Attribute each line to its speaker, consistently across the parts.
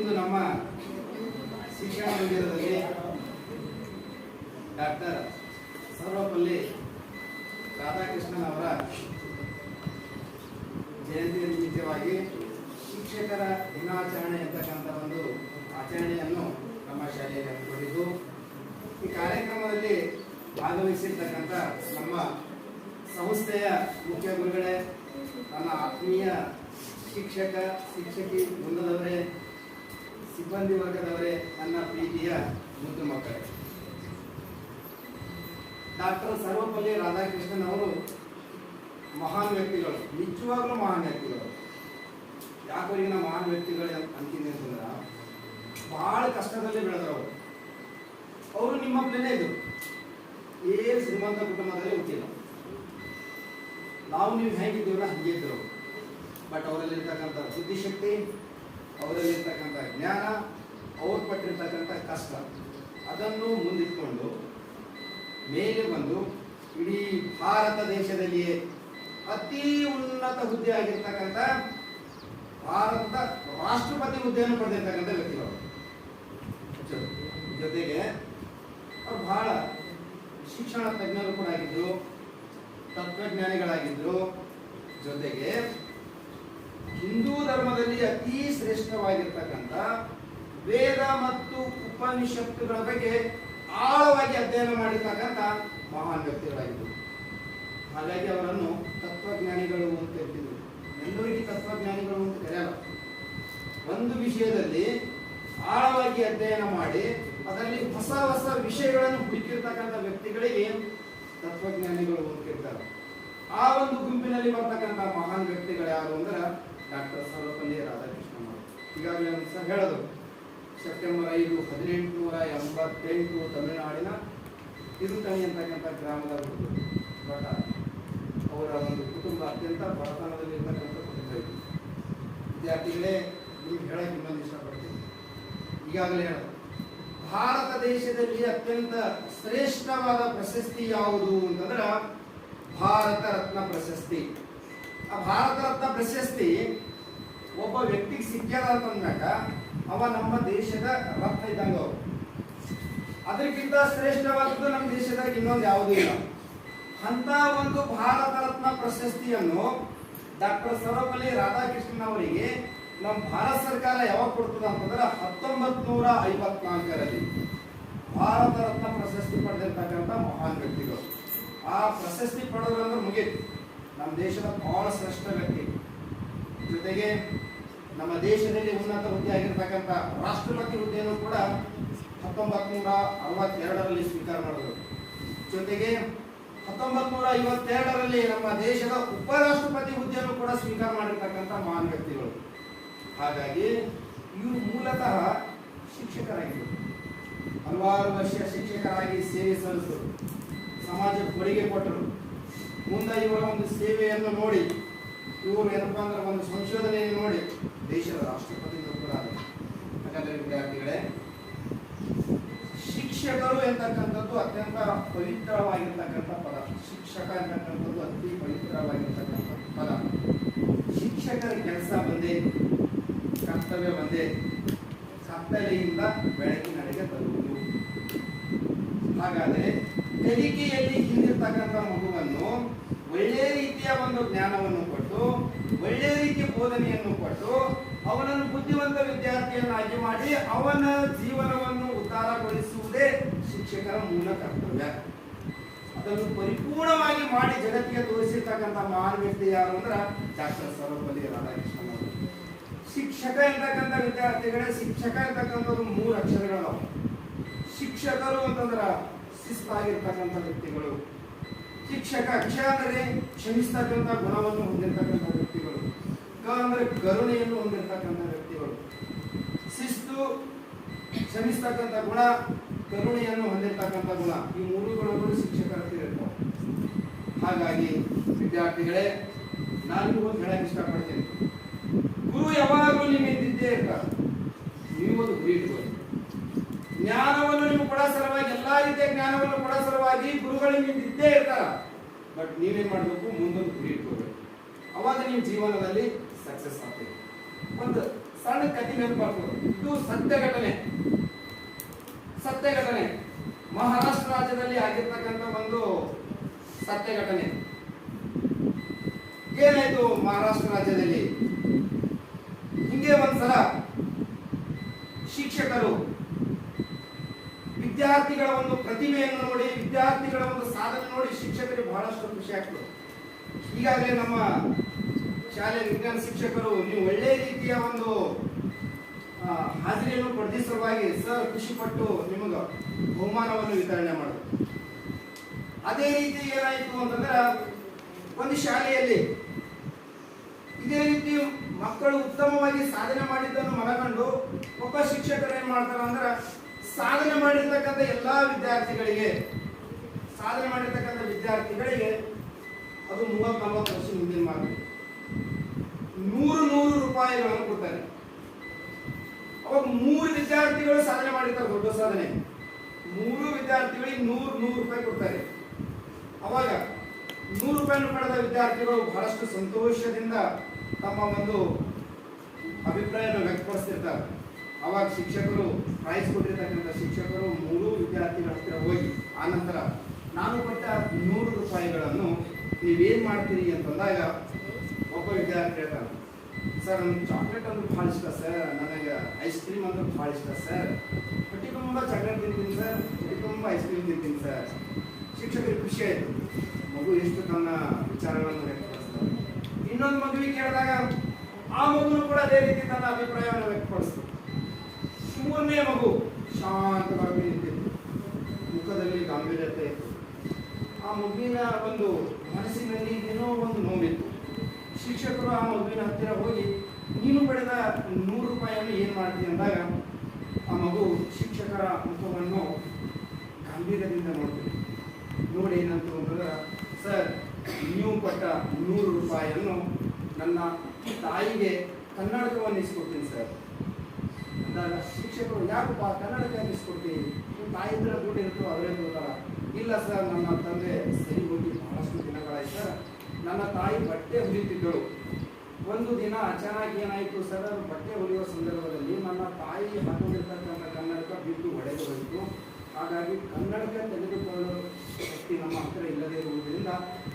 Speaker 1: ಇಂದು ನಮ್ಮ ಶಿಕ್ಷಣ ಮಂದಿರದಲ್ಲಿ ಡಾಕ್ಟರ್ ಸರ್ವಪಲ್ಲಿ ರಾಧಾಕೃಷ್ಣನ್ ಅವರ ಜಯಂತಿ ನಿಮಿತ್ತವಾಗಿ ಶಿಕ್ಷಕರ ದಿನಾಚರಣೆ ಅಂತಕ್ಕಂಥ ಒಂದು ಆಚರಣೆಯನ್ನು ನಮ್ಮ ಶಾಲೆಯಲ್ಲಿ ಹಮ್ಮಿಕೊಂಡಿದ್ದು. ಈ ಕಾರ್ಯಕ್ರಮದಲ್ಲಿ ಭಾಗವಹಿಸಿರ್ತಕ್ಕಂಥ ನಮ್ಮ ಸಂಸ್ಥೆಯ ಮುಖ್ಯ ಗುರುಗಳೇ ನನ್ನ ಆತ್ಮೀಯ ಶಿಕ್ಷಕ, ಶಿಕ್ಷಕಿ ವೃಂದದವರೇ ಸಿಬ್ಬಂದಿ ವರ್ಗದವರೇ ನನ್ನ ಪ್ರೀತಿಯ ಮುದ್ದು ಮಕ್ಕಳೇ. ಡಾಕ್ಟರ್ ಸರ್ವಪಲ್ಲಿ ರಾಧಾಕೃಷ್ಣನ್ ಅವರು ಮಹಾನ್ ವ್ಯಕ್ತಿಗಳು, ನಿಜವಾಗ್ಲೂ ಮಹಾನ್ ವ್ಯಕ್ತಿಗಳು. ಯಾಕೋರಿಗಿನ ಮಹಾನ್ ವ್ಯಕ್ತಿಗಳು ಅಂತಿದ್ದೆ ಅಂತಂದ್ರೆ ಬಹಳ ಕಷ್ಟದಲ್ಲಿ ಬೆಳೆದವರು ಅವರು. ನಿಮ್ಮ ಮಕ್ಕಳೇ ಇದ್ರು. ಏನು ಶ್ರೀಮಂತ ಕುಟುಂಬದಲ್ಲಿ ಹುಟ್ಟಿಲ್ಲ ನಾವು ನೀವು ಹೇಗಿದ್ದೀವಲ್ಲ ಹಂಗೆ ಇದ್ರು ಬಟ್ ಅವರಲ್ಲಿರ್ತಕ್ಕಂಥ ಬುದ್ಧಿಶಕ್ತಿ ಅವರಲ್ಲಿರ್ತಕ್ಕಂಥ ಜ್ಞಾನ ಅವ್ರು ಪಟ್ಟಿರ್ತಕ್ಕಂಥ ಕಷ್ಟ. ಅದನ್ನು ಮುಂದಿಟ್ಕೊಂಡು ಮೇಲೆ ಬಂದು ಇಡೀ ಭಾರತ ದೇಶದಲ್ಲಿಯೇ ಅತಿ ಉನ್ನತ ಹುದ್ದೆ ಆಗಿರ್ತಕ್ಕಂಥ ಭಾರತದ ರಾಷ್ಟ್ರಪತಿ ಹುದ್ದೆಯನ್ನು ಪಡೆದಿರ್ತಕ್ಕಂಥ ವ್ಯಕ್ತಿಗಳು. ಜೊತೆಗೆ ಅವ್ರು ಬಹಳ ಶಿಕ್ಷಣ ತಜ್ಞರು ಕೂಡ ಆಗಿದ್ರು, ತತ್ವಜ್ಞಾನಿಗಳಾಗಿದ್ರು. ಜೊತೆಗೆ ಹಿಂದೂ ಧರ್ಮದಲ್ಲಿ ಅತಿ ಶ್ರೇಷ್ಠವಾಗಿರ್ತಕ್ಕಂಥ ವೇದ ಮತ್ತು ಉಪನಿಷತ್ತುಗಳ ಬಗ್ಗೆ ಆಳವಾಗಿ ಅಧ್ಯಯನ ಮಾಡಿರ್ತಕ್ಕಂಥ ಮಹಾನ್ ವ್ಯಕ್ತಿಗಳಾಗಿದ್ದರು. ಹಾಗಾಗಿ ಅವರನ್ನು ತತ್ವಜ್ಞಾನಿಗಳು ಅಂತ ಹೇಳ್ತಿದ್ರು. ಎಲ್ಲರಿಗೆ ತತ್ವಜ್ಞಾನಿಗಳು ಅಂತ ಕರೆಯಲ್ಲ. ಒಂದು ವಿಷಯದಲ್ಲಿ ಆಳವಾಗಿ ಅಧ್ಯಯನ ಮಾಡಿ ಅದರಲ್ಲಿ ಹೊಸ ಹೊಸ ವಿಷಯಗಳನ್ನು ಹುಡುಕಿರ್ತಕ್ಕಂಥ ವ್ಯಕ್ತಿಗಳಿಗೆ ತತ್ವಜ್ಞಾನಿಗಳು ಅಂತ ಆ ಒಂದು ಗುಂಪಿನಲ್ಲಿ ಬರ್ತಕ್ಕಂಥ ಮಹಾನ್ ವ್ಯಕ್ತಿಗಳು ಯಾರು ಅಂದ್ರೆ ಡಾಕ್ಟರ್ ಸರ್ವಪಲ್ಲಿ ರಾಧಾಕೃಷ್ಣ ಈಗಾಗಲೇ ಒಂದು ಸಹ ಹೇಳೋದು. ಸೆಪ್ಟೆಂಬರ್ ಐದು ಹದಿನೆಂಟುನೂರ ಎಂಬತ್ತೆಂಟು ತಮಿಳುನಾಡಿನ ತಿರುತಣಿ ಅಂತಕ್ಕಂಥ ಗ್ರಾಮದ ಹುಡುಗರು ಅವರ ಒಂದು ಕುಟುಂಬ ಅತ್ಯಂತ ಬಡತನದಲ್ಲಿ ಇರ್ತಕ್ಕಂಥ ಕುಟುಂಬ ಇದೆ. ವಿದ್ಯಾರ್ಥಿಗಳೇ ನಿಮ್ಗೆ ಹೇಳಕ್ಕೆ ಇನ್ನೊಂದು ಇಷ್ಟಪಡ್ತೀನಿ. ಈಗಾಗಲೇ ಹೇಳೋದು. ಭಾರತ ದೇಶದಲ್ಲಿ ಅತ್ಯಂತ ಶ್ರೇಷ್ಠವಾದ ಪ್ರಶಸ್ತಿ ಯಾವುದು ಅಂತಂದ್ರೆ ಭಾರತ ರತ್ನ ಪ್ರಶಸ್ತಿ. ಆ ಭಾರತ ರತ್ನ ಪ್ರಶಸ್ತಿ ಒಬ್ಬ ವ್ಯಕ್ತಿಗೆ ಸಿಕ್ಕ್ಯಾರ ಅಂತಂದಾಗ ಅವ ನಮ್ಮ ದೇಶದ ರತ್ನ ಇದ್ದಂಗ ಅವರು. ಅದಕ್ಕಿಂತ ಶ್ರೇಷ್ಠವಾದದ್ದು ನಮ್ಮ ದೇಶದಾಗ ಇನ್ನೊಂದು ಯಾವುದೂ ಇಲ್ಲ. ಅಂತ ಒಂದು ಭಾರತ ರತ್ನ ಪ್ರಶಸ್ತಿಯನ್ನು ಡಾಕ್ಟರ್ ಸರ್ವಪಲ್ಲಿ ರಾಧಾಕೃಷ್ಣನ್ ಅವರಿಗೆ ನಮ್ಮ ಭಾರತ ಸರ್ಕಾರ ಯಾವಾಗ ಕೊಡ್ತದ ಅಂತಂದ್ರೆ ಹತ್ತೊಂಬತ್ ನೂರ ಐವತ್ನಾಲ್ಕರಲ್ಲಿ. ಭಾರತ ರತ್ನ ಪ್ರಶಸ್ತಿ ಪಡೆದಿರ್ತಕ್ಕಂಥ ಮಹಾನ್ ವ್ಯಕ್ತಿಗಳು. ಆ ಪ್ರಶಸ್ತಿ ಪಡೆದ್ರಂದ್ರೆ ಮುಗೀತು. ನಮ್ಮ ದೇಶದ ಬಹಳ ಶ್ರೇಷ್ಠ ವ್ಯಕ್ತಿ. ಜೊತೆಗೆ ನಮ್ಮ ದೇಶದಲ್ಲಿ ಉನ್ನತ ಹುದ್ದೆ ಆಗಿರ್ತಕ್ಕಂಥ ರಾಷ್ಟ್ರಪತಿ ಹುದ್ದೆಯನ್ನು ಕೂಡ ಹತ್ತೊಂಬತ್ ನೂರ ಅರವತ್ತೆರಡರಲ್ಲಿ ಸ್ವೀಕಾರ ಮಾಡಿದರು. ಜೊತೆಗೆ ಹತ್ತೊಂಬತ್ ನೂರ ಐವತ್ತೆರಡರಲ್ಲಿ ನಮ್ಮ ದೇಶದ ಉಪರಾಷ್ಟ್ರಪತಿ ಹುದ್ದೆಯನ್ನು ಕೂಡ ಸ್ವೀಕಾರ ಮಾಡಿರ್ತಕ್ಕಂಥ ಮಹಾನ್ ವ್ಯಕ್ತಿಗಳು. ಹಾಗಾಗಿ ಇವರು ಮೂಲತಃ ಶಿಕ್ಷಕರಾಗಿದ್ದರು ಹಲವಾರು ವರ್ಷ ಶಿಕ್ಷಕರಾಗಿ ಸೇವೆ ಸಲ್ಲಿಸಿದರು. ಸಮಾಜಕ್ಕೆ ಕೊಡುಗೆ ಕೊಟ್ಟರು. ಮುಂದೆ ಇವರ ಒಂದು ಸೇವೆಯನ್ನು ನೋಡಿ. ಇವರು ಏನಪ್ಪ ಅಂದ್ರೆ ಒಂದು ಸಂಶೋಧನೆಯನ್ನು ನೋಡಿ. ದೇಶದ ರಾಷ್ಟ್ರಪತಿ ಕೂಡ ಯಾಕಂದ್ರೆ ವಿದ್ಯಾರ್ಥಿಗಳೇ, ಶಿಕ್ಷಕರು ಎಂತಕ್ಕಂಥದ್ದು ಅತ್ಯಂತ ಪವಿತ್ರವಾಗಿರ್ತಕ್ಕಂಥ ಪದ. ಶಿಕ್ಷಕ ಎಂತಕ್ಕಂಥದ್ದು ಅತಿ ಪವಿತ್ರವಾಗಿರ್ತಕ್ಕಂಥ ಪದ. ಶಿಕ್ಷಕರ ಕೆಲಸ ಬಂದೇ, ಕರ್ತವ್ಯ ಬಂದೇ, ಕತ್ತಲೆಯಿಂದ ಬೆಳಕಿನಡೆಗೆ ತರುವುದು. ಹಾಗಾದರೆ ಕಲಿಕೆಯಲ್ಲಿ ಹಿಂದಿರ್ತಕ್ಕಂಥ ಮಗುವನ್ನು ಒಳ್ಳೆಯ ಒಂದು ಜ್ಞಾನವನ್ನು ಕೊಟ್ಟು ಒಳ್ಳೆಯ ರೀತಿಯ ಬೋಧನೆಯನ್ನು ಕೊಟ್ಟು, ಅವನನ್ನು ಬುದ್ಧಿವಂತ ವಿದ್ಯಾರ್ಥಿಯನ್ನಾಗಿ ಮಾಡಿ ಅವನ ಜೀವನವನ್ನು ಉದ್ಧಾರಗೊಳಿಸುವುದೇ ಶಿಕ್ಷಕರ ಮೂಲ ಕರ್ತವ್ಯ. ಅದನ್ನು ಪರಿಪೂರ್ಣವಾಗಿ ಮಾಡಿ ಜಗತ್ತಿಗೆ ತೋರಿಸಿರ್ತಕ್ಕಂಥ ಮಹಾನ್ ವ್ಯಕ್ತಿ ಯಾರು ಅಂದ್ರೆ ಡಾಕ್ಟರ್ ಸರ್ವಪಲ್ಲಿ ರಾಧಾಕೃಷ್ಣನ್ ಶಿಕ್ಷಕ ಇರ್ತಕ್ಕಂಥ ವಿದ್ಯಾರ್ಥಿಗಳೇ ಶಿಕ್ಷಕ ಇರ್ತಕ್ಕಂಥದ್ದು ಮೂರು ಅಕ್ಷರಗಳು ಶಿಕ್ಷಕರು ಅಂತಂದ್ರ ಶಿಸ್ತಾಗಿರ್ತಕ್ಕಂಥ ವ್ಯಕ್ತಿಗಳು. ಶಿಕ್ಷಕ ಕ್ಷ ಅಂದರೆ ಕ್ಷಮಿಸ್ತಕ್ಕಂಥ ಗುಣವನ್ನು ಹೊಂದಿರತಕ್ಕಂಥ ವ್ಯಕ್ತಿಗಳು. ಕ ಅಂದರೆ ಕರುಣೆಯನ್ನು ಹೊಂದಿರತಕ್ಕಂಥ ವ್ಯಕ್ತಿಗಳು. ಶಿಸ್ತು, ಕ್ಷಮಿಸ್ತಕ್ಕಂಥ ಗುಣ ಕರುಣೆಯನ್ನು ಹೊಂದಿರತಕ್ಕಂಥ ಗುಣ, ಈ ಮೂರು ಗುಣಗಳು ಶಿಕ್ಷಕರ ಇರ್ತವೆ. ಹಾಗಾಗಿ ವಿದ್ಯಾರ್ಥಿಗಳೇ, ನಾನು ಒಂದು ಹೇಳಕ್ಕೆ ಇಷ್ಟಪಡ್ತೀನಿ. ಗುರು ಯಾವಾಗಲೂ ನಿಮ್ಮ ಇದ್ದಿದ್ದೇ ಇರ್ತಾರೆ. ನೀವು ಒಂದು ಗುರಿ ಜ್ಞಾನವನ್ನು ನೀವು ಕೊಡೋ ಸಲುವಾಗಿ, ಎಲ್ಲಾ ರೀತಿಯ ಜ್ಞಾನವನ್ನು ಕೊಡೋ ಸಲುವಾಗಿ ಗುರುಗಳು ನಿಮ್ಗೆ ಇದ್ದೇ ಇರ್ತಾರ. ಬಟ್ ನೀವೇನ್ ಮಾಡಬೇಕು? ಮುಂದೊಂದು ಗುರಿ ಇಟ್ಕೋಬೇಕು. ಅವಾಗ ನಿಮ್ಮ ಜೀವನದಲ್ಲಿ ಸಕ್ಸಸ್ ಆಗ್ತದೆ ಒಂದು ಸಣ್ಣ ಕಥೆ ನೆನಪಾಗ್ತದೆ ಇದು ಸತ್ಯ ಘಟನೆ. ಸತ್ಯ ಘಟನೆ. ಮಹಾರಾಷ್ಟ್ರ ರಾಜ್ಯದಲ್ಲಿ ಆಗಿರ್ತಕ್ಕಂಥ ಒಂದು ಸತ್ಯ ಘಟನೆ. ಏನಾಯ್ತು ಮಹಾರಾಷ್ಟ್ರ ರಾಜ್ಯದಲ್ಲಿ? ಹಿಂಗೆ ಒಂದ್ಸಲ ಶಿಕ್ಷಕರು ವಿದ್ಯಾರ್ಥಿಗಳ ಒಂದು ಪ್ರತಿಭೆಯನ್ನು ನೋಡಿ, ವಿದ್ಯಾರ್ಥಿಗಳ ಒಂದು ಸಾಧನೆ ನೋಡಿ ಶಿಕ್ಷಕರಿಗೆ ಬಹಳಷ್ಟು ಖುಷಿ ಆಗ್ತದೆ. ಈಗಾಗಲೇ ನಮ್ಮ ಶಾಲೆ ವಿಜ್ಞಾನ ಶಿಕ್ಷಕರು ನೀವು ಒಳ್ಳೆ ರೀತಿಯ ಒಂದು ಹಾಜರಿಯನ್ನು ಪಡೆದ ಸಲುವಾಗಿ ಸರ್ ಖುಷಿ ಪಟ್ಟು ನಿಮಗೆ ಬಹುಮಾನವನ್ನು ವಿತರಣೆ ಮಾಡೋದು ಅದೇ ರೀತಿ ಏನಾಯಿತು ಅಂತಂದ್ರೆ, ಒಂದು ಶಾಲೆಯಲ್ಲಿ ಇದೇ ರೀತಿ ಮಕ್ಕಳು ಉತ್ತಮವಾಗಿ ಸಾಧನೆ ಮಾಡಿದ್ದನ್ನು ಮನಗಂಡು ಒಬ್ಬ ಶಿಕ್ಷಕರು ಏನ್ ಮಾಡ್ತಾರ ಅಂದ್ರೆ ಸಾಧನೆ ಮಾಡಿರ್ತಕ್ಕಂಥ ಎಲ್ಲ ವಿದ್ಯಾರ್ಥಿಗಳಿಗೆ, ಸಾಧನೆ ಮಾಡಿರ್ತಕ್ಕಂಥ ವಿದ್ಯಾರ್ಥಿಗಳಿಗೆ ಅದು ಮೂವತ್ ನಲವತ್ತು ವರ್ಷ ಮುಂದಿನ ಮಾತು ನೂರು ನೂರು ರೂಪಾಯಿಗಳನ್ನು ಕೊಡ್ತಾರೆ. ಅವಾಗ ಮೂರು ವಿದ್ಯಾರ್ಥಿಗಳು ಸಾಧನೆ ಮಾಡಿರ್ತಾರೆ, ದೊಡ್ಡ ಸಾಧನೆ. ಮೂರು ವಿದ್ಯಾರ್ಥಿಗಳಿಗೆ ನೂರು ನೂರು ರೂಪಾಯಿ ಕೊಡ್ತಾರೆ. ಅವಾಗ ನೂರು ರೂಪಾಯಿ ಪಡೆದ ವಿದ್ಯಾರ್ಥಿಗಳು ಬಹಳಷ್ಟು ಸಂತೋಷದಿಂದ ತಮ್ಮ ಒಂದು ಅಭಿಪ್ರಾಯವನ್ನು ವ್ಯಕ್ತಪಡಿಸ್ತಿರ್ತಾರೆ. ಅವಾಗ ಶಿಕ್ಷಕರು ಪ್ರೈಸ್ ಕೊಟ್ಟಿರ್ತಕ್ಕಂಥ ಶಿಕ್ಷಕರು ಮೂರು ವಿದ್ಯಾರ್ಥಿಗಳ ಹತ್ತಿರ ಹೋಗಿ ಆನಂತರ ನಾನು ಕೊಟ್ಟ ನೂರು ರೂಪಾಯಿಗಳನ್ನು ನೀವೇನು ಮಾಡ್ತೀರಿ ಅಂತಂದಾಗ ಒಬ್ಬ ವಿದ್ಯಾರ್ಥಿ ಹೇಳ್ತಾನೆ, ಸರ್ ನನಗೆ ಚಾಕ್ಲೇಟ್ ಅಂದ್ರೆ ಭಾಳ ಇಷ್ಟ, ಸರ್. ನನಗೆ ಐಸ್ ಕ್ರೀಮ್ ಅಂದ್ರೆ ಭಾಳ ಇಷ್ಟ, ಸರ್. ಹೊಟ್ಟೆ ತುಂಬ ಚಾಕ್ಲೇಟ್ ತಿಂತೀನಿ, ಸರ್. ಹೊಟ್ಟೆ ತುಂಬ ಐಸ್ ಕ್ರೀಮ್ ತಿಂತೀನಿ, ಸರ್. ಶಿಕ್ಷಕರಿಗೆ ಖುಷಿ ಆಯಿತು. ಮಗು ಎಷ್ಟು ತನ್ನ ವಿಚಾರಗಳನ್ನು ವ್ಯಕ್ತಪಡಿಸ್ತಾರೆ ಇನ್ನೊಂದು ಮಗುವಿಗೆ ಕೇಳಿದಾಗ, ಆ ಮಗುನು ಕೂಡ ಅದೇ ರೀತಿ ತನ್ನ ಅಭಿಪ್ರಾಯವನ್ನು ವ್ಯಕ್ತಪಡಿಸ್ತು ಮೂರನೇ ಮಗು. ಶಾಂತವಾಗಿ ನಿಂತಿತ್ತು ಮುಖದಲ್ಲಿ ಗಾಂಭೀರ್ಯತೆ ಆ ಮಗುವಿನ ಒಂದು ಮನಸ್ಸಿನಲ್ಲಿ ಏನೋ ಒಂದು ನೋವಿತ್ತು. ಶಿಕ್ಷಕರು ಆ ಮಗುವಿನ ಹತ್ತಿರ ಹೋಗಿ, ನೀನು ಪಡೆದ ನೂರು ರೂಪಾಯಿಯನ್ನು ಏನು ಮಾಡ್ತೀನಿ ಅಂದಾಗ, ಆ ಮಗು ಶಿಕ್ಷಕರ ಮುಖವನ್ನು ಗಾಂಭೀರ್ಯದಿಂದ ನೋಡ್ತೀನಿ ನೋಡಿ ಏನಂತ ಅಂದ್ರೆ, ಸರ್, ನೀವು ಕೊಟ್ಟ ನೂರು ರೂಪಾಯಿಯನ್ನು ನನ್ನ ತಾಯಿಗೆ ಕನ್ನಡಕವನ್ನು ಇಸ್ಕೊಡ್ತೀನಿ ಸರ್. ಅಂದಾಗ ಶಿಕ್ಷಕರು ಯಾಕಪ್ಪ ಕನ್ನಡಕ್ಕೆ ಇಸ್ಕೊಡ್ತೀನಿ ನಿಮ್ಮ ತಾಯಿ ಹತ್ರ ದುಡ್ಡು ಇರ್ತೋ ಅವರೇ ಕೊಡ್ತಾರ. ಇಲ್ಲ ಸರ್, ನನ್ನ ತಂದೆ ಸರಿ ಹೋಗಿ ಬಹಳಷ್ಟು ದಿನಗಳಾಯ್ತು ಸರ್. ನನ್ನ ತಾಯಿ ಬಟ್ಟೆ ಹೊಲಿತಿದ್ದಳು ಒಂದು ದಿನ ಅಚಾನಕ್ ಏನಾಯಿತು ಸರ್, ಬಟ್ಟೆ ಹೊಲಿಯುವ ಸಂದರ್ಭದಲ್ಲಿ ನನ್ನ ತಾಯಿ ಹಾಕೊಂಡಿರ್ತಕ್ಕಂಥ ಕನ್ನಡಕ ಬಿದ್ದು ಹೊಡೆದು ಹೋಯಿತು. ಹಾಗಾಗಿ ಕನ್ನಡಕ ತೆಗೆದುಕೊಳ್ಳೋ ಶಕ್ತಿ ನಮ್ಮ ಹತ್ತಿರ ಇಲ್ಲದೆ ಇರುವುದರಿಂದ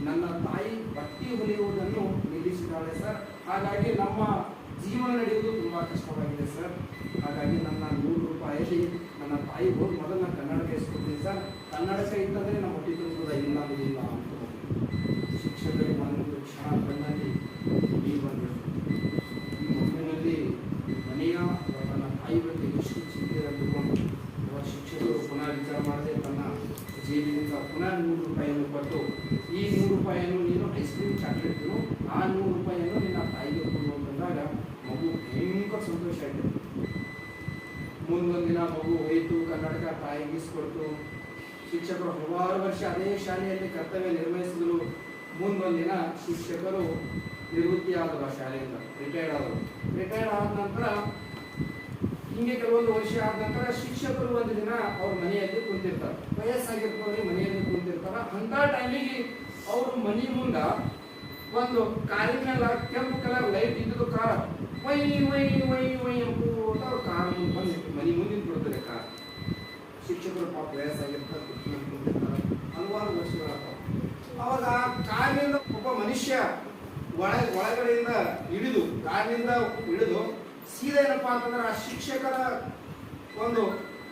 Speaker 1: ನನ್ನ ತಾಯಿ ಬಟ್ಟೆ ಹೊಲಿಯುವುದನ್ನು ನಿಲ್ಲಿಸಿದ್ದಾಳೆ ಸರ್. ಹಾಗಾಗಿ ನಮ್ಮ ಜೀವನ ನಡೆಯುವುದು ತುಂಬ ಕಷ್ಟವಾಗಿದೆ ಸರ್. ಹಾಗಾಗಿ ನನ್ನ ನೂರು ರೂಪಾಯಿಯಲ್ಲಿ ನನ್ನ ತಾಯಿ ಹೋಗಿ ಮೊದಲು ನಾನು ಕನ್ನಡಕ ಇಸ್ಕೊಡ್ತೀನಿ ಸರ್. ಕನ್ನಡಕ ಇತ್ತಂದರೆ ನಮ್ಮ ಹೊಟ್ಟೆ ಕೂಡ ಇಲ್ಲ ಇಲ್ಲ ಅಂತ ಶಿಕ್ಷಕರಿಗೆ ಒಂದು ಕ್ಷಣ ಕಣ್ಣಲ್ಲಿ ನೀರು ಬಂದರು ಈ ಮಗುವಿನಲ್ಲಿ ಮನೆಯ ನನ್ನ ತಾಯಿ ಬಗ್ಗೆ ಎಷ್ಟು ಚಿಂತೆ ಅಂದುಕೊಂಡು ಶಿಕ್ಷಕರು ಪುನಃ ವಿಚಾರ ಮಾಡದೆ ತನ್ನ ಜೇಬಿನಿಂದ ಪುನಃ ನೂರು ರೂಪಾಯಿಯನ್ನು ಕೊಟ್ಟು ಈ ನೂರು ರೂಪಾಯಿಯನ್ನು ನೀನು ಐಸ್ ಕ್ರೀಮ್ ಚಾಕ್ಲೇಟ್ ಆ ನೂರು ರೂಪಾಯಿಯನ್ನು ನಿನ್ನ ತಾಯಿಗೆ ಕೊಡು ಅಂತಂದಾಗ ಮಗು ಭಯಂಕರ ಸಂತೋಷ ಆಯಿತು. ಮುಂದೊಂದಿನ ದಿನ ಮಗು ಹೋಯಿತು ಕನ್ನಡಕ ತಾಯಿಗೆ ಇಸ್ಕೊಡ್ತು ಶಿಕ್ಷಕರು ಹಲವಾರು ವರ್ಷ ಅದೇ ಶಾಲೆಯಲ್ಲಿ ಕರ್ತವ್ಯ ನಿರ್ವಹಿಸಿದ್ರು. ಮುಂದೊಂದಿನ ದಿನ ಶಿಕ್ಷಕರು ನಿವೃತ್ತಿ ಆದರು ಆ ಶಾಲೆಯಿಂದ ರಿಟೈರ್ಡ್ ಆದರು. ರಿಟೈರ್ಡ್ ಆದ ನಂತರ, ಹಿಂಗೆ ಕೆಲವೊಂದು ವರ್ಷ ಆದ ನಂತರ ಶಿಕ್ಷಕರು ಒಂದು ದಿನ ಅವ್ರ ಮನೆಯಲ್ಲಿ ಕುಂತಿರ್ತಾರೆ. ವಯಸ್ಸಾಗಿರ್ತವ್ರಿಗೆ ಮನೆಯಲ್ಲಿ ಕುಂತಿರ್ತಾರ. ಅಂತ ಟೈಮಿಗೆ ಅವ್ರ ಮನೆ ಮುಂದ ಒಂದು ಕಾರಿನ ಕೆಂಪು ಕಲರ್ ಲೈಟ್ ಇದ್ದದ್ದು ಕಾರ್ ವೈ ವೈ ವೈ ವೈ ಅಂತ ಅವ್ರ ಕಾರ್ ಮುಂದೆ ಬಂದು ಮನೆ ಮುಂದಿನ ಬಿಡ್ತಾರೆ ಕಾರ್ ಶಿಕ್ಷಕರು ಪಾಪ ವಯಸ್ಸಾಗಿರ್ತಾರೆ ಹಲವಾರು ವರ್ಷಗಳ ಅವಾಗ ಕಾರಿನಿಂದ ಒಬ್ಬ ಮನುಷ್ಯ ಒಳ ಒಳಗಡೆಯಿಂದ ಇಳಿದು ಕಾರಿನಿಂದ ಇಳಿದು ಸೀದಾ ಏನಪ್ಪ ಅಂತಂದ್ರೆ ಆ ಶಿಕ್ಷಕರ ಒಂದು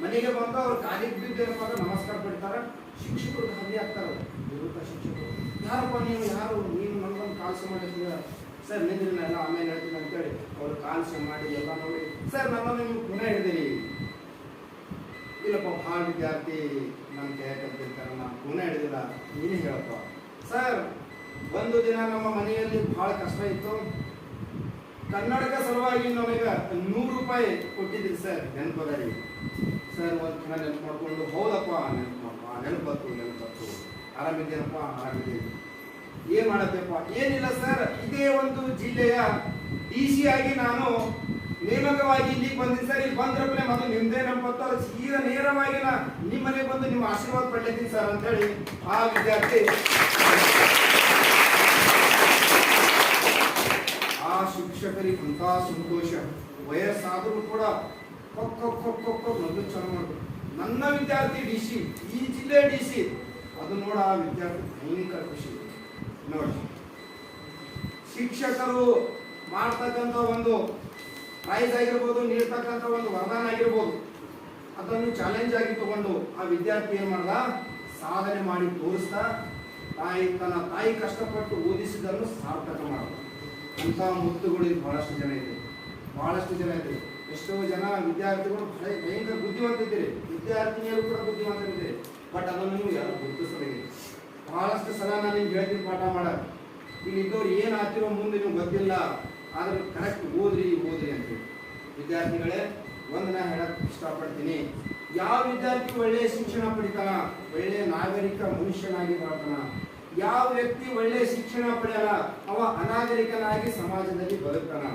Speaker 1: ಮನೆಗೆ ಬಂದು ಅವ್ರು ಕಾಲಿಗೆ ಬಿದ್ದು ಏನಪ್ಪ ಅಂದ್ರೆ ನಮಸ್ಕಾರ ಪಡ್ತಾರೆ. ಶಿಕ್ಷಕರು ಗಾಬರಿ ಆಗ್ತಾರ. ಶಿಕ್ಷಕರು. ಯಾರಪ್ಪ ನೀವು ಯಾರು? ನೀನು ನಮ್ಗೊಂದು ಕಾಲ್ಸ ಮಾಡಿದ್ರೆ ಸರ್ ನಿಂದ್ರಿ ನಾನು ಆಮೇಲೆ ಹೇಳ್ತೀನಿ ಅಂತೇಳಿ ಅವ್ರು ಸೇ ಮಾಡಿ ಎಲ್ಲ ನೋಡಿ. ಸರ್ ನಮ್ಮ ನೀವು ಪುನಃ ಹಿಡಿದಿರಿ ಇಲ್ಲಪ್ಪ, ಭಾಳ ವಿದ್ಯಾರ್ಥಿ ನನ್ನ ಕೈ ಕಲ್ತಿರ್ತಾರೆ ನಾನು ಪುನಃ ಹಿಡಿದಿಲ್ಲ ನೀನು ಹೇಳಪ್ಪ. ಸರ್ ಒಂದು ದಿನ ನಮ್ಮ ಮನೆಯಲ್ಲಿ ಭಾಳ ಕಷ್ಟ ಇತ್ತು. ಕನ್ನಡಕ ಸಲುವಾಗಿ ನಮಗೆ ನೂರು ರೂಪಾಯಿ ಕೊಟ್ಟಿದ್ದೀರಿ ಸರ್ ನೆನಪದರಿ ಸರ್ ಒಂದು ಕ್ಷಣ ನೆನಪು ಮಾಡ್ಕೊಂಡು, ಹೌದಪ್ಪ, ನೆನಪು ಮಾಡಪ್ಪ ನೆನಪತ್ತು ನೆನಪತ್ತು. ಆರಾಮಿದ್ದೀನಪ್ಪ ಆರಾಮಿದ್ದೀನಿ ಏನ್ ಮಾಡತ್ತಪ್ಪ? ಏನಿಲ್ಲ ಸರ್, ಇದೇ ಒಂದು ಜಿಲ್ಲೆಯ ಡಿ ಸಿ ಆಗಿ ನಾನು ನೇಮಕವಾಗಿ ಇಲ್ಲಿಗೆ ಬಂದಿದ್ದೆ ಸರ್. ಇಲ್ಲಿ ಬಂದ್ರಪ್ಪಲೆ ಮೊದಲು ನಿಮ್ದೇ ಅದು ಸೀದಾ ನೇರವಾಗಿ ನಾ ನಿಮ್ಮ ಮನೆಗೆ ಬಂದು ನಿಮ್ಮ ಆಶೀರ್ವಾದ ಪಡ್ಲಿದ್ದೀನಿ ಸರ್ ಅಂತೇಳಿ ಆ ವಿದ್ಯಾರ್ಥಿ ಆ ಶಿಕ್ಷಕರಿಗೆ ಅಂತ ಸಂತೋಷ. ವಯಸ್ಸಾದರೂ ಕೂಡ ಕೊಕ್ಕ ಕೊಕ್ಕ ಕೊಕ್ಕ ಕೊಕ್ ಕೊಕ್ ಮೊದಲು ಚಾಲು ನನ್ನ ವಿದ್ಯಾರ್ಥಿ ಡಿ ಸಿ ಈ ಜಿಲ್ಲೆ ಡಿ ಸಿ ಅದು ನೋಡ ಆ ವಿದ್ಯಾರ್ಥಿ ಭಯಂಕರ ಖುಷಿ. ನೋಡಿ. ಶಿಕ್ಷಕರು ಮಾಡ್ತಕ್ಕಂಥ ಒಂದು ಪ್ರೈಸ್ ಆಗಿರ್ಬೋದು, ನೀಡ್ತಕ್ಕಂಥ ಒಂದು ವರದಾನ ಆಗಿರ್ಬೋದು, ಅದನ್ನು ಚಾಲೆಂಜ್ ಆಗಿ ತಗೊಂಡು ಆ ವಿದ್ಯಾರ್ಥಿ ಏನು ಮಾಡ್ದ? ಸಾಧನೆ ಮಾಡಿ ತೋರಿಸ್ತಾ ತಾಯಿ, ತನ್ನ ತಾಯಿ ಕಷ್ಟಪಟ್ಟು ಓದಿಸಿದನ್ನು ಸಾರ್ಥಕ ಮಾಡ ಅಂತ ಮುತ್ತುಗಳು ಬಹಳಷ್ಟು ಜನ ಇದೆ. ಬಹಳಷ್ಟು ಜನ ಇದೆ. ಎಷ್ಟೋ ಜನ ವಿದ್ಯಾರ್ಥಿಗಳು ಭಯಂಕರ ಬುದ್ಧಿವಂತ ಇದ್ದೀರಿ ವಿದ್ಯಾರ್ಥಿನಿಯರು ಕೂಡ ಬುದ್ಧಿವಂತರಿದ್ದೀರಿ. ಬಟ್ ಅದನ್ನು ನೀವು ಯಾರು ಗುರುತಿಸಲಿಲ್ಲ ಬಹಳಷ್ಟು ಸಲ ನಾನು ನಿಮ್ಗೆ ಹೇಳ್ತೀನಿ ಪಾಠ ಮಾಡಕ್ ಇಲ್ಲಿ ಇದ್ದವ್ರು ಏನು ಆಗ್ತಿರೋ ಮುಂದೆ ನಿಮ್ಗೆ ಗೊತ್ತಿಲ್ಲ, ಆದ್ರೆ ಕರೆಕ್ಟ್ ಓದ್ರಿ ಓದ್ರಿ ಅಂತೇಳಿ ವಿದ್ಯಾರ್ಥಿಗಳೇ ಒಂದು ನಾ ಹೇಳಕ್ ಇಷ್ಟಪಡ್ತೀನಿ. ಯಾವ ವಿದ್ಯಾರ್ಥಿ ಒಳ್ಳೆಯ ಶಿಕ್ಷಣ ಪಡಿತಾನ ಒಳ್ಳೆಯ ನಾಗರಿಕ ಮನುಷ್ಯನಾಗಿ ಬರ್ತಾನ. ಯಾವ ವ್ಯಕ್ತಿ ಒಳ್ಳೆಯ ಶಿಕ್ಷಣ ಪಡೆಯಲ್ಲ, ಅವ ಅನಾಗರಿಕನಾಗಿ ಸಮಾಜದಲ್ಲಿ ಬದುಕ್ತಾನ.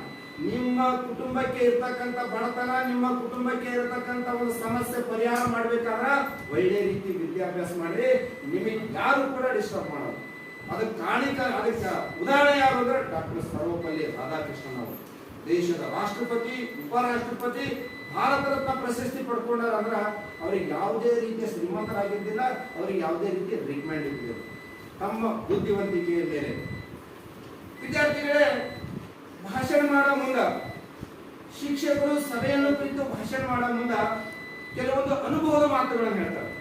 Speaker 1: ನಿಮ್ಮ ಕುಟುಂಬಕ್ಕೆ ಇರ್ತಕ್ಕಂಥ ಬಡತನ, ನಿಮ್ಮ ಕುಟುಂಬಕ್ಕೆ ಇರತಕ್ಕಂಥ ಒಂದು ಸಮಸ್ಯೆ ಪರಿಹಾರ ಮಾಡ್ಬೇಕಾದ್ರ ಒಳ್ಳೆ ರೀತಿ ವಿದ್ಯಾಭ್ಯಾಸ ಮಾಡಿ, ನಿಮಗೆ ಯಾರು ಕೂಡ ಡಿಸ್ಟರ್ಬ್ ಮಾಡೋದು ಅದಕ್ಕೆ ಕಾಣಿಕ, ಅದಕ್ಕೆ ಉದಾಹರಣೆ ಯಾರು ಅಂದ್ರೆ ಡಾಕ್ಟರ್ ಸರ್ವಪಲ್ಲಿ ರಾಧಾಕೃಷ್ಣನ್ ಅವರು. ದೇಶದ ರಾಷ್ಟ್ರಪತಿ, ಉಪರಾಷ್ಟ್ರಪತಿ ಭಾರತ ರತ್ನ ಪ್ರಶಸ್ತಿ ಪಡ್ಕೊಂಡಾರ ಅಂದ್ರೆ ಅವ್ರಿಗೆ ಯಾವುದೇ ರೀತಿಯ ಶ್ರೀಮಂತರಾಗಿದ್ದಿಲ್ಲ, ಅವ್ರಿಗೆ ಯಾವುದೇ ರೀತಿಯ ರಿಕಮೆಂಡ್ ಇದ್ದಿಲ್ಲ. ತಮ್ಮ ಬುದ್ಧಿವಂತಿಕೆಯ ಮೇಲೆ. ವಿದ್ಯಾರ್ಥಿಗಳೇ ಭಾಷಣ ಮಾಡೋ ಮುಂದ ಶಿಕ್ಷಕರು ಸಭೆಯನ್ನು ಕುರಿತು ಭಾಷಣ ಮಾಡೋ ಮುಂದ ಕೆಲವೊಂದು ಅನುಭವದ ಮಾತುಗಳನ್ನು ಹೇಳ್ತಾರೆ.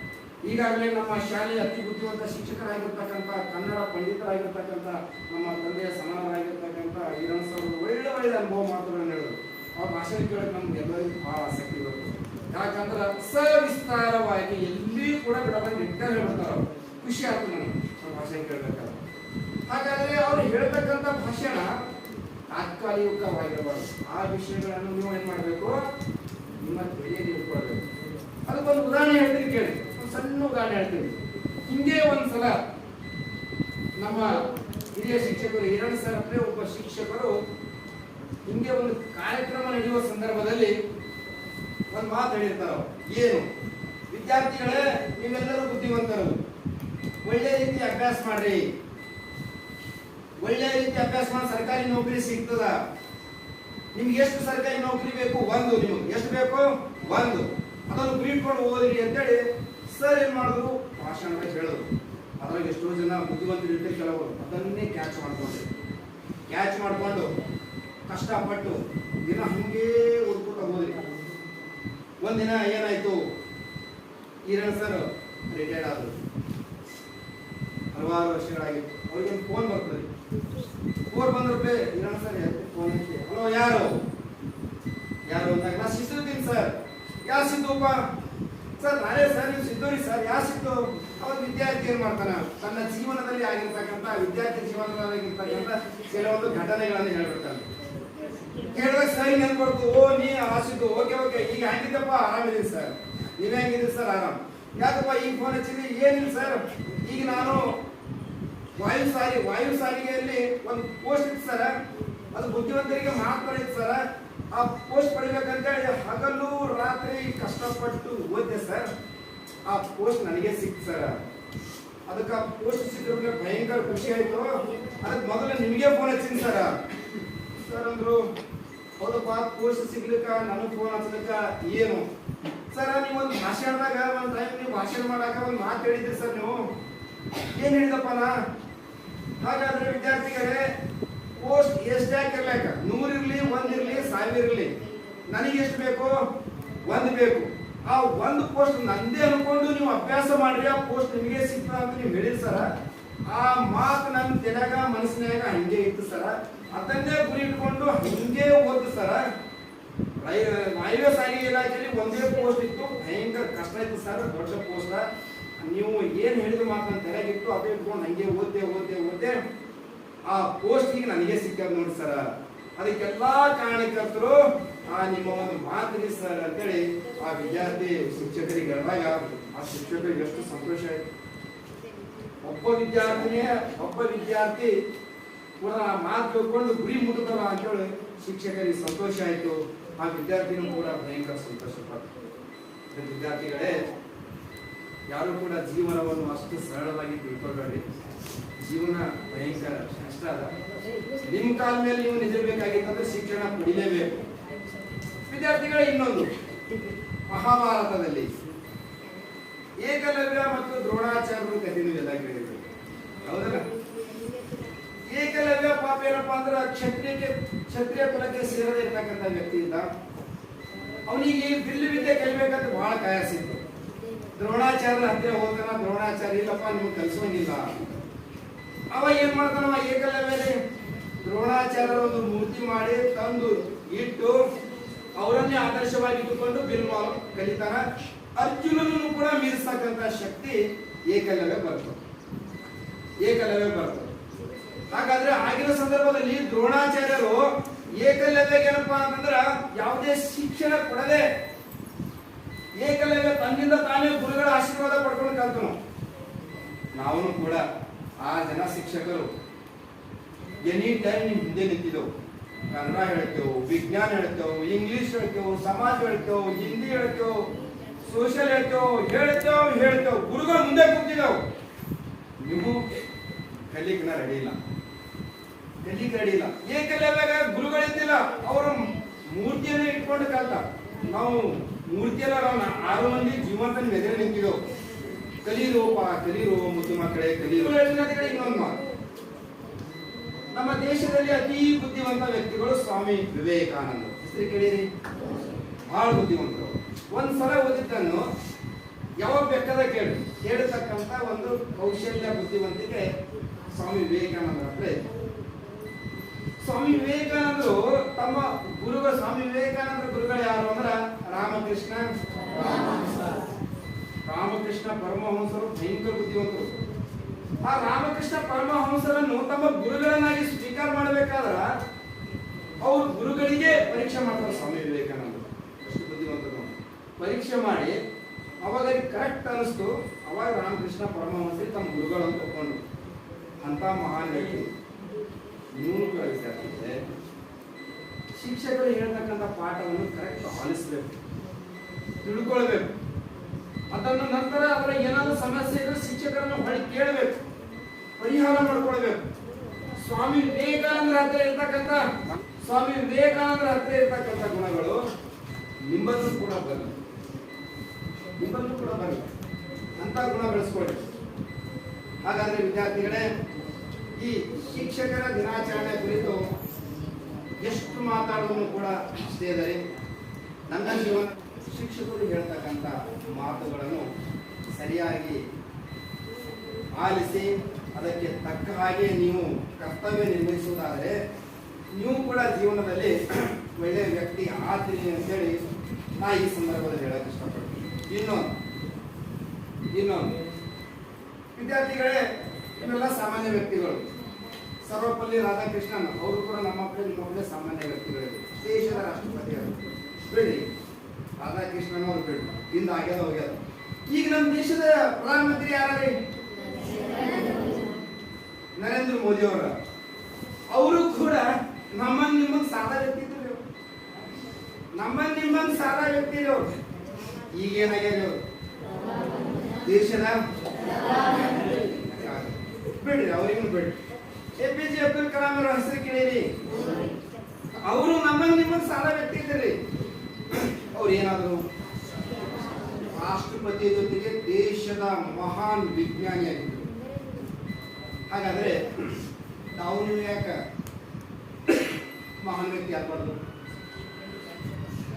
Speaker 1: ಈಗಾಗಲೇ ನಮ್ಮ ಶಾಲೆಯ ಅತಿ ಬುದ್ಧಿವಂತ ಶಿಕ್ಷಕರಾಗಿರ್ತಕ್ಕಂಥ ಕನ್ನಡ ಪಂಡಿತರಾಗಿರ್ತಕ್ಕಂಥ ನಮ್ಮ ತಂದೆಯ ಸಮಾನರಾಗಿರ್ತಕ್ಕಂಥ ಸರ್ ಅವರು ಒಳ್ಳೆ ಒಳ್ಳೆ ಅನುಭವ ಮಾತುಗಳನ್ನು ಹೇಳಿದ್ರು. ಆ ಭಾಷಣ ಕೇಳಕ್ಕೆ ನಮ್ಗೆ ಎಲ್ಲರಿಗೂ ಬಹಳ ಆಸಕ್ತಿ ಬರುತ್ತೆ. ಯಾಕಂದ್ರೆ ಸವಿಸ್ತಾರವಾಗಿ ಎಲ್ಲಿಯೂ ಕೂಡ ಬಿಡದ ನಿರ್ಧಾರ ಹೇಳ್ತಾರೆ ಖುಷಿ ಆಯ್ತು ನನಗೆ ಭಾಷಣ ಕೇಳ್ಬೇಕಾದ್ರೆ. ಹಾಗಾದ್ರೆ ಅವ್ರು ಹೇಳ್ತಕ್ಕಂಥ ಭಾಷಣ ತಾತ್ಕಾಲಿಕವಾಗಿರಬಾರ್ದು. ಆ ವಿಷಯಗಳನ್ನು ನೀವು ಏನ್ ಮಾಡಬೇಕು? ನಿಮ್ಮ ತಲೆಯಲ್ಲಿ ಇಟ್ಕೊಳ್ಬೇಕು. ಅದಕ್ಕೊಂದು ಉದಾಹರಣೆ ಹೇಳ್ತೀನಿ ಕೇಳಿ. ಒಂದು ಸಣ್ಣ ಉದಾಹರಣೆ ಹೇಳ್ತೀನಿ. ಹಿಂದೆ ಒಂದ್ಸಲ ನಮ್ಮ ಹಿರಿಯ ಶಿಕ್ಷಕರು ಎರಡು ಅಂದ್ರೆ ಒಬ್ಬ ಶಿಕ್ಷಕರು ಹಿಂದೆ ಒಂದು ಕಾರ್ಯಕ್ರಮ ನಡೆಯುವ ಸಂದರ್ಭದಲ್ಲಿ ಒಂದು ಮಾತು ಹೇಳಿರ್ತಾರ ಏನು? ವಿದ್ಯಾರ್ಥಿಗಳೇ, ನೀವೆಲ್ಲರೂ ಬುದ್ಧಿವಂತರು. ಒಳ್ಳೆ ರೀತಿ ಅಭ್ಯಾಸ ಮಾಡ್ರಿ. ಒಳ್ಳೆ ರೀತಿ ಅಭ್ಯಾಸ ಮಾಡಿ ಸರ್ಕಾರಿ ನೌಕರಿ ಸಿಗ್ತದ? ನಿಮ್ಗೆ ಎಷ್ಟು ಸರ್ಕಾರಿ ನೌಕರಿ ಬೇಕು? ಒಂದು ನಿಮಗೆ ಎಷ್ಟು ಬೇಕು? ಒಂದು. ಅದನ್ನು ಬಿಟ್ಕೊಂಡು ಓದಿರಿ ಅಂತೇಳಿ ಸರ್ ಏನ್ ಮಾಡಿದ್ರು? ಭಾಷಣದಾಗ ಹೇಳೋದು. ಅದ್ರಾಗ ಎಷ್ಟೋ ಜನ ಬುದ್ಧಿವಂತರು ಇರ್ತಾರೆ ಕೆಲವರು. ಅದನ್ನೇ ಕ್ಯಾಚ್ ಮಾಡ್ಕೊಂಡ್ರು ಕ್ಯಾಚ್ ಮಾಡಿಕೊಂಡು ಕಷ್ಟಪಟ್ಟು ದಿನ ಹಂಗೆ ಓದ್ಕೊಂಡು ಹೋದ್ರಿ ಒಂದಿನ ಏನಾಯ್ತು? ಈರಣ್ಣ ಸರ್ ರಿಟೈರ್ಡ್ ಆದ್ರು. ಹಲವಾರು ವರ್ಷಗಳಾಗಿತ್ತು. ಅವ್ರಿಗೆ ಫೋನ್ ಬರ್ತದೆ. ಫೋನ್ ಬಂದ್ರೆ ಸರ್ ಹಲೋ ಯಾರು? ಯಾರು ಅಂದಾಗ ನಾ ಸಿದ್ದುದ್ದೀನ್ ಸರ್. ಯಾರು ಸಿದ್ದುಪ್ಪ? ಸರ್, ನಾನೇ ಸರ್, ನೀವು ಸಿದ್ದೂರಿ ಸರ್. ಯಾರು ಸಿದ್ದು? ಅವತ್ತು ವಿದ್ಯಾರ್ಥಿ ಏನ್ ಮಾಡ್ತಾನ? ತನ್ನ ಜೀವನದಲ್ಲಿ ಆಗಿರ್ತಕ್ಕಂಥ, ವಿದ್ಯಾರ್ಥಿ ಜೀವನದಲ್ಲಿರ್ತಕ್ಕಂಥ ಕೆಲವೊಂದು ಘಟನೆಗಳನ್ನು ಹೇಳ್ಬಿಡ್ತಾನೆ. ಕೇಳಿದಾಗ ಸರ್ ನೆನ್ಪಡ್ತು ಓ, ನೀ ಆಸಿದ್ದು ಓಕೆ ಓಕೆ. ಈಗ ಹೆಂಗಿದ್ದಪ್ಪ ಆರಾಮಿದ್ದೀನಿ ಸರ್. ನೀವೇ ಹೆಂಗಿದ್ದೀರಿ ಸರ್? ಆರಾಮ್. ಯಾಕಪ್ಪ ಈಗ ಫೋನ್ ಹಚ್ಚಿದ್ರಿ? ಏನಿಲ್ಲ ಸರ್. ಈಗ ನಾನು ವಾಯು ಸಾರಿ, ವಾಯು ಸಾರಿಗೆಯಲ್ಲಿ ಒಂದು ಪೋಸ್ಟ್ ಇತ್ತು ಸರ್. ಅದು ಬುದ್ಧಿವಂತರಿಗೆ ಮಾತ್ರ ಇತ್ತು ಸರ್. ಆ ಪೋಸ್ಟ್ ಪಡಿಬೇಕಂತೇಳಿ ಹಗಲು ರಾತ್ರಿ ಕಷ್ಟಪಟ್ಟು ಓದಿದೆ ಸರ್. ಆ ಪೋಸ್ಟ್ ನನಗೆ ಸಿಕ್ತು ಸರ್. ಅದಕ್ಕೆ ಆ ಪೋಸ್ಟ್ ಸಿಕ್ಕಿದ್ರೆ ಭಯಂಕರ ಖುಷಿ ಆಯ್ತು. ಅದಕ್ಕೆ ಮೊದಲು ನಿಮಗೆ ಫೋನ್ ಹಚ್ಚಿನಿ ಸರ್. ಸರ್ ಅಂದ್ರು, ಹೌದಪ್ಪ ಪೋಸ್ಟ್ ಸಿಗ್ಲಿಕ್ಕ, ನನಗೆ ಫೋನ್ ಹಚ್ಚಲಿಕ್ಕ ಏನು? ಸರ್, ನೀವು ಒಂದು ಭಾಷಣದಾಗ, ಒಂದು ಟೈಮ್ ನೀವು ಭಾಷಣ ಮಾಡಾಕ ಒಂದು ಮಾತು ಹೇಳಿದ್ರಿ ಸರ್ ನೀವು. ಏನು ಹೇಳಿದಪ್ಪ ನಾ? ಹಾಗಾದ್ರೆ ವಿದ್ಯಾರ್ಥಿಗಳೇ ಪೋಸ್ಟ್ ಎಷ್ಟು ಇರಲಿ ನೂರಿರ್ಲಿ ಒಂದಿರಲಿ ಸಾವಿರ ಇರಲಿ. ನನಗೆ ಎಷ್ಟು ಬೇಕು? ಒಂದು ಬೇಕು. ಆ ಒಂದು ಪೋಸ್ಟ್ ನಂದೇ ಅನ್ಕೊಂಡು ನೀವು ಅಭ್ಯಾಸ ಮಾಡ್ರಿ, ಆ ಪೋಸ್ಟ್ ನಿಮಗೆ ಸಿಕ್ತ ಅಂತ ನೀವು ಹೇಳಿರಿ ಸರ. ಆ ಮಾತು ನನ್ನ ತೆಲಗ ಮನಸ್ಸಿನಾಗ ಹಂಗೆ ಇತ್ತು ಸರ. ಅದನ್ನೇ ಗುರಿ ಇಟ್ಕೊಂಡು ಹಿಂಗೆ ಓದ್ದು ಸರ. ರೈಲ್ವೆ ಸಾರಿಗೆ ಇಲಾಖೆಯಲ್ಲಿ ಒಂದೇ ಪೋಸ್ಟ್ ಇತ್ತು. ಭಯಂಕರ ಕಷ್ಟ ಇತ್ತು ಸರ್, ದೊಡ್ಡ ಪೋಸ್ಟ್ ಏನ್ ಹೇಳಿದ ಮಾತ್ರ ತಲೆಗಿಟ್ಟು ಅದೇ ಇಟ್ಕೊಂಡು ಹಂಗೆ ಓದ್ದೆ ಓದ್ದೆ ಓದ್ದೆ, ಆ ಪೋಸ್ಟ್ ಈಗ ನನಗೆ ಸಿಕ್ಕದ್ ನೋಡಿ ಸರ್ ಅದಕ್ಕೆಲ್ಲ ಕಾರಣಕರ್ತರು, ಆ, ನಿಮ್ಮ ಒಂದು ಮಾತ್ರಿ ಸರ್ ಅಂತೇಳಿ ಆ ವಿದ್ಯಾರ್ಥಿ ಶಿಕ್ಷಕರಿಗೆ ಹೇಳಿದಾಗ ಆ ಶಿಕ್ಷಕರಿಗೆ ಎಷ್ಟು ಸಂತೋಷ ಆಯ್ತು. ಒಬ್ಬ ವಿದ್ಯಾರ್ಥಿನೇ, ಒಬ್ಬ ವಿದ್ಯಾರ್ಥಿ ಕೂಡ ಮಾತು ಕೇಳ್ಕೊಂಡು ಗುರಿ ಅಂತ ಅಂತೇಳಿ ಶಿಕ್ಷಕರಿಗೆ ಸಂತೋಷ ಆಯ್ತು. ಆ ವಿದ್ಯಾರ್ಥಿನೂ ಕೂಡ ಭಯಂಕರ ಸಂತೋಷ ಪಟ್ಟು ವಿದ್ಯಾರ್ಥಿಗಳೇ ಯಾರು ಕೂಡ ಜೀವನವನ್ನು ಅಷ್ಟು ಸರಳವಾಗಿ ತಿಳ್ಕೊಬೇಡಿ ಜೀವನ ಭಯಂಕರ, ಕಷ್ಟ ಅದ. ನಿಮ್ಮ ಕಾಲ ಮೇಲೆ ನೀವು ನಿಜಬೇಕಾಗಿತ್ತಂದ್ರೆ ಶಿಕ್ಷಣ ಪಡಿಲೇಬೇಕು. ವಿದ್ಯಾರ್ಥಿಗಳ ಇನ್ನೊಂದು. ಮಹಾಭಾರತದಲ್ಲಿ ಏಕಲವ್ಯ ಮತ್ತು ದ್ರೋಣಾಚಾರ್ಯರು ಕಥೆ ಎಲ್ಲ ಕೇಳಿದ್ರು. ಹೌದಲ್ಲ? ಏಕಲವ್ಯ ಪಾಪ ಏನಪ್ಪಾ ಅಂದ್ರೆ ಕ್ಷತ್ರಿಯಕ್ಕೆ, ಕ್ಷತ್ರಿಯ ಕುಲಕ್ಕೆ ಸೇರದೇ ಇರ್ತಕ್ಕಂಥ ವ್ಯಕ್ತಿಯಿಂದ ಅವನಿಗೆ ಬಿಲ್ಲು ವಿದ್ಯೆ ಕಲಿಬೇಕಂತ ಬಹಳ ಕಾಯಸಿತ್ತು ದ್ರೋಣಾಚಾರ್ಯರ ಹತ್ತಿರ ಹೋದನ ದ್ರೋಣಾಚಾರ್ಯ, ಇಲ್ಲಪ್ಪ, ನಿಮ್ಗೆ ಕಲಿಸೋಂಗಿಲ್ಲ. ಅವ ಏನ್ ಮಾಡ್ತಾನವ ಏಕಲವ್ಯನೇ ದ್ರೋಣಾಚಾರ್ಯರ ಒಂದು ಮೂರ್ತಿ ಮಾಡಿ ತಂದು ಇಟ್ಟು ಅವರನ್ನೇ ಆದರ್ಶವಾಗಿ ಇಟ್ಟುಕೊಂಡು ಬಿಲ್ವ ಕಲಿತಾನ ಅರ್ಜುನನನ್ನು ಕೂಡ ಮೀರಿಸತಕ್ಕಂತ ಶಕ್ತಿ ಏಕಲವ್ಯ ಬರ್ತದೆ. ಏಕಲವ್ಯ ಬರ್ತದೆ. ಹಾಗಾದ್ರೆ ಆಗಿನ ಸಂದರ್ಭದಲ್ಲಿ ದ್ರೋಣಾಚಾರ್ಯರು ಏಕಲವ್ಯ ಏನಪ್ಪಾ ಅಂತಂದ್ರ ಯಾವುದೇ ಶಿಕ್ಷಣ ಕೊಡದೆ ಏಕಲವ್ಯ ತನ್ನಿಂದ ತಾನೇ ಗುರುಗಳ ಆಶೀರ್ವಾದ ಪಡ್ಕೊಂಡು ಕಲ್ತನು. ನಾವು ಕೂಡ ಆ ಜನ ಶಿಕ್ಷಕರು. ಎನಿ ಟೈಮ್ ನಿಮ್ ಹಿಂದೆ ನಿಂತಿದ್ದೆವು. ಕನ್ನಡ ಹೇಳ್ತೇವೆ, ವಿಜ್ಞಾನ ಹೇಳ್ತೇವೆ, ಇಂಗ್ಲಿಷ್ ಹೇಳ್ತೇವೆ, ಸಮಾಜ ಹೇಳ್ತೇವೆ, ಹಿಂದಿ ಹೇಳ್ತೇವೆ, ಸೋಷಿಯಲ್ ಹೇಳ್ತೇವೆ ಹೇಳ್ತೇವೆ ಹೇಳ್ತೇವೆ. ಗುರುಗಳು ಮುಂದೆ ಕೂತಿದ್ದೆವು. ನೀವು ಕಲಿಕನ ರೆಡಿ ಇಲ್ಲ. ಕಲಿಕ ರೆಡಿ ಇಲ್ಲ. ಏಕಲವ್ಯಾಗ ಗುರುಗಳಿದ್ದಿಲ್ಲ. ಅವರು ಮೂರ್ತಿಯನ್ನು ಇಟ್ಕೊಂಡು ಕಲ್ತ. ನಾವು ಮೂರ್ತಿಯಲ್ಲ ನಾವು ಆರು ಮಂದಿ ಜೀವಂತ ಎದುರು ನಿಂತಿದ್ದೆವು ಕಲೀರೋಪ ಕಲೀರೋ ಮುದ್ದು ಮಕ್ಕಳೇ, ಕಲೀರೋ ಇನ್ನೊಂದು ಮಾತು. ನಮ್ಮ ದೇಶದಲ್ಲಿ ಅತಿ ಬುದ್ಧಿವಂತ ವ್ಯಕ್ತಿಗಳು ಸ್ವಾಮಿ ವಿವೇಕಾನಂದ. ಹೆಸರು ಕೇಳಿರಿ. ಬಹಳ ಬುದ್ಧಿವಂತರು. ಒಂದ್ಸಲ ಓದಿದ್ದನ್ನು ಯಾವಾಗ ಬೇಕಾದ ಕೇಳಿ. ಕೇಳತಕ್ಕಂತ ಒಂದು ಕೌಶಲ್ಯ ಬುದ್ಧಿವಂತಿಕೆ ಸ್ವಾಮಿ ವಿವೇಕಾನಂದರ ಹತ್ರ. ಸ್ವಾಮಿ ವಿವೇಕಾನಂದರು ತಮ್ಮ ಗುರುಗಳು, ಸ್ವಾಮಿ ವಿವೇಕಾನಂದರ ಗುರುಗಳು ಯಾರು ಅಂದ್ರ ರಾಮಕೃಷ್ಣ. ರಾಮಕೃಷ್ಣ ಪರಮಹಂಸರು ಭಯಂಕರ ಬುದ್ಧಿವಂತರು. ಆ ರಾಮಕೃಷ್ಣ ಪರಮಹಂಸರನ್ನು ತಮ್ಮ ಗುರುಗಳನ್ನಾಗಿ ಸ್ವೀಕಾರ ಮಾಡಬೇಕಾದ್ರ ಅವ್ರ ಗುರುಗಳಿಗೆ ಪರೀಕ್ಷೆ ಮಾಡ್ತಾರೆ ಸ್ವಾಮಿ ವಿವೇಕಾನಂದರು. ಬುದ್ಧಿವಂತರು. ಪರೀಕ್ಷೆ ಮಾಡಿ ಅವಾಗ ಕರೆಕ್ಟ್ ಅನಿಸ್ತು. ಅವಾಗ ರಾಮಕೃಷ್ಣ ಪರಮಹಂಸರು ತಮ್ಮ ಗುರುಗಳನ್ನು ತಗೊಂಡು ಅಂತ ಮಹಾನ್ ವ್ಯಕ್ತಿ. ನೀವು ಕೂಡ ವಿದ್ಯಾರ್ಥಿಗಳೇ ಶಿಕ್ಷಕರು ಹೇಳ್ತಕ್ಕಂಥ ಪಾಠವನ್ನು ಕರೆಕ್ಟ್ ಆಲಿಸ್ಬೇಕು. ತಿಳ್ಕೊಳ್ಬೇಕು. ಅದನ್ನು ನಂತರ ಅವರ ಏನಾದರೂ ಸಮಸ್ಯೆ ಇದ್ರೆ ಶಿಕ್ಷಕರನ್ನು ಹೊಳಿ ಕೇಳಬೇಕು. ಪರಿಹಾರ ಮಾಡ್ಕೊಳ್ಬೇಕು. ಸ್ವಾಮಿ ವಿವೇಕಾನಂದರ ಹತ್ರ ಇರ್ತಕ್ಕಂಥ, ಸ್ವಾಮಿ ವಿವೇಕಾನಂದರ ಹತ್ರ ಇರ್ತಕ್ಕಂಥ ಗುಣಗಳು ನಿಮ್ಮನ್ನು ಕೂಡ ಬರಲಿ ನಿಮ್ಮನ್ನು ಕೂಡ ಬರಲಿ ಅಂತ ಗುಣ ಬೆಳೆಸ್ಕೊಳ್ಳಿ. ಹಾಗಾದ್ರೆ ವಿದ್ಯಾರ್ಥಿಗಳೇ, ಈ ಶಿಕ್ಷಕರ ದಿನಾಚರಣೆ ಕುರಿತು ಎಷ್ಟು ಮಾತಾಡೋದನ್ನು ಕೂಡ ಅಷ್ಟೇ ನನ್ನ ಜೀವನ ಶಿಕ್ಷಕರು ಹೇಳ್ತಕ್ಕಂಥ ಮಾತುಗಳನ್ನು ಸರಿಯಾಗಿ ಆಲಿಸಿ ಅದಕ್ಕೆ ತಕ್ಕ ಹಾಗೆ ನೀವು ಕರ್ತವ್ಯ ನಿರ್ವಹಿಸುವುದಾದರೆ ನೀವು ಕೂಡ ಜೀವನದಲ್ಲಿ ಒಳ್ಳೆಯ ವ್ಯಕ್ತಿ ಆಗ್ತೀರಿ ಅಂತೇಳಿ ನಾ ಈ ಸಂದರ್ಭದಲ್ಲಿ ಹೇಳಕ್ಕೆ ಇಷ್ಟಪಡ್ತೀನಿ. ಇನ್ನೊಂದು ಇನ್ನೊಂದು. ವಿದ್ಯಾರ್ಥಿಗಳೇ, ಇವೆಲ್ಲ ಸಾಮಾನ್ಯ ವ್ಯಕ್ತಿಗಳು. ಸರ್ವಪಲ್ಲಿ ರಾಧಾಕೃಷ್ಣನ್, ಅವರು ಕೂಡ ನಮ್ಮ ಮಕ್ಕಳಲ್ಲಿ ಸಾಮಾನ್ಯ ವ್ಯಕ್ತಿಗಳಿವೆ ದೇಶದ ರಾಷ್ಟ್ರಪತಿಗಳು ಬಿಡ್ರಿ ರಾಧಾಕೃಷ್ಣನ್ ಅವರು ಬಿಡ್ರಿ ಹಿಂದೆ ಆಗ್ಯದ ಹೋಗ್ಯದ ಈಗ ನಮ್ಮ ದೇಶದ ಪ್ರಧಾನಮಂತ್ರಿ ಯಾರೀ ನರೇಂದ್ರ ಮೋದಿ ಅವರ. ಅವರು ಕೂಡ ನಮ್ಮನ್ ನಿಮ್ಮನ್ ಸಾದಾ ವ್ಯಕ್ತಿ ನಮ್ಮನ್ ನಿಮ್ಮನ್ ಸಾದಾ ವ್ಯಕ್ತಿ ಅವ್ರು ಈಗ ಏನಾಗ್ಯಾರ? ದೇಶದ ಬಿಡ್ರಿ, ಅವ್ರಿಗೂ ಬಿಡ್ರಿ. A P J Abdul Kalam ಅವರ ಹೆಸರು ಕೇಳಿರಿ. ಅವರು ನಮ್ಮನ್ ನಿಮ್ಮನ್ ಸಾದಾ ವ್ಯಕ್ತಿ ಅವ್ರು ಏನಾದರು ರಾಷ್ಟ್ರಪತಿ ಜೊತೆಗೆ ದೇಶದ ಮಹಾನ್ ವಿಜ್ಞಾನಿಯಾಗಿದ್ದರು ಹಾಗಾದ್ರೆ ನಾವು ನೀವು ಯಾಕ ಮಹಾನ್ ವ್ಯಕ್ತಿ ಆಗ್ಬಾರ್ದು?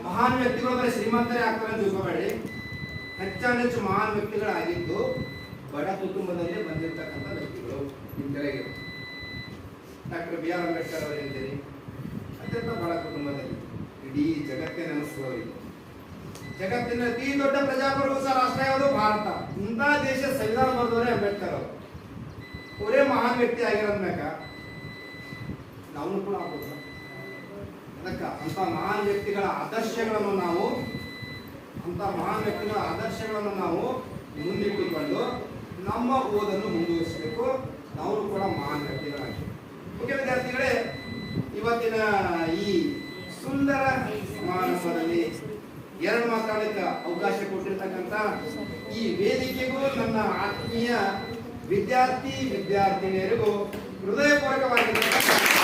Speaker 1: ಮಹಾನ್ ವ್ಯಕ್ತಿಗಳು ಬರೀ ಶ್ರೀಮಂತರೇ ಆಗ್ತಾರೆ ಅಂತ ತಿಳ್ಕೊಬೇಡಿ. ಹೆಚ್ಚಾನೆಚ್ಚು ಮಹಾನ್ ವ್ಯಕ್ತಿಗಳಾಗಿದ್ದು ಬಡ ಕುಟುಂಬದಲ್ಲಿ ಬಂದಿರತಕ್ಕಂಥ ವ್ಯಕ್ತಿಗಳು ನಿಮ್ಮ ಡಾಕ್ಟರ್ ಬಿ ಆರ್ ಅಂಬೇಡ್ಕರ್ ಅವರು ಹೇಳ್ತೀರಿ ಅತ್ಯಂತ ಬಡ ಕುಟುಂಬದಲ್ಲಿ ಇಡೀ ಜಗತ್ತೇ ನೆನೆಸುವವರಿಗೆ ಜಗತ್ತಿನ ಅತಿ ದೊಡ್ಡ ಪ್ರಜಾಪ್ರಭುತ್ವ ರಾಷ್ಟ್ರ ಯಾವುದು? ಭಾರತ. ಇಂಥ ದೇಶ ಸಂವಿಧಾನ ಬರೆದವರೇ ಅಂಬೇಡ್ಕರ್ ಅವರು. ಅವರೇ ಮಹಾನ್ ವ್ಯಕ್ತಿ ಆಗಿರೋದ್ಮ್ಯಾಕ ನಾವು ಕೂಡ ಆಗ್ಬೋದು. ಅದಕ್ಕೆ ಅಂತ ಮಹಾನ್ ವ್ಯಕ್ತಿಗಳ ಆದರ್ಶಗಳನ್ನು ನಾವು ಅಂತ ಮಹಾನ್ ವ್ಯಕ್ತಿಗಳ ಆದರ್ಶಗಳನ್ನು ನಾವು ಮುಂದಿಟ್ಟುಕೊಂಡು ನಮ್ಮ ಓದನ್ನು ಮುಂದುವರಿಸಬೇಕು. ನಾವು ಕೂಡ ಮಹಾನ್ ವ್ಯಕ್ತಿಗಳಾಗಿ. ಮುಖ್ಯ ವಿದ್ಯಾರ್ಥಿಗಳೇ, ಇವತ್ತಿನ ಈ ಸುಂದರ ಸಮಾರಂಭದಲ್ಲಿ ಎರಡು ಮಾತಾಡಕ್ಕೆ ಅವಕಾಶ ಕೊಟ್ಟಿರ್ತಕ್ಕಂಥ ಈ ವೇದಿಕೆಗೂ ನನ್ನ ಆತ್ಮೀಯ ವಿದ್ಯಾರ್ಥಿ ವಿದ್ಯಾರ್ಥಿನಿಯರಿಗೂ ಹೃದಯಪೂರ್ವಕವಾಗಿರ್ತಕ್ಕಂಥ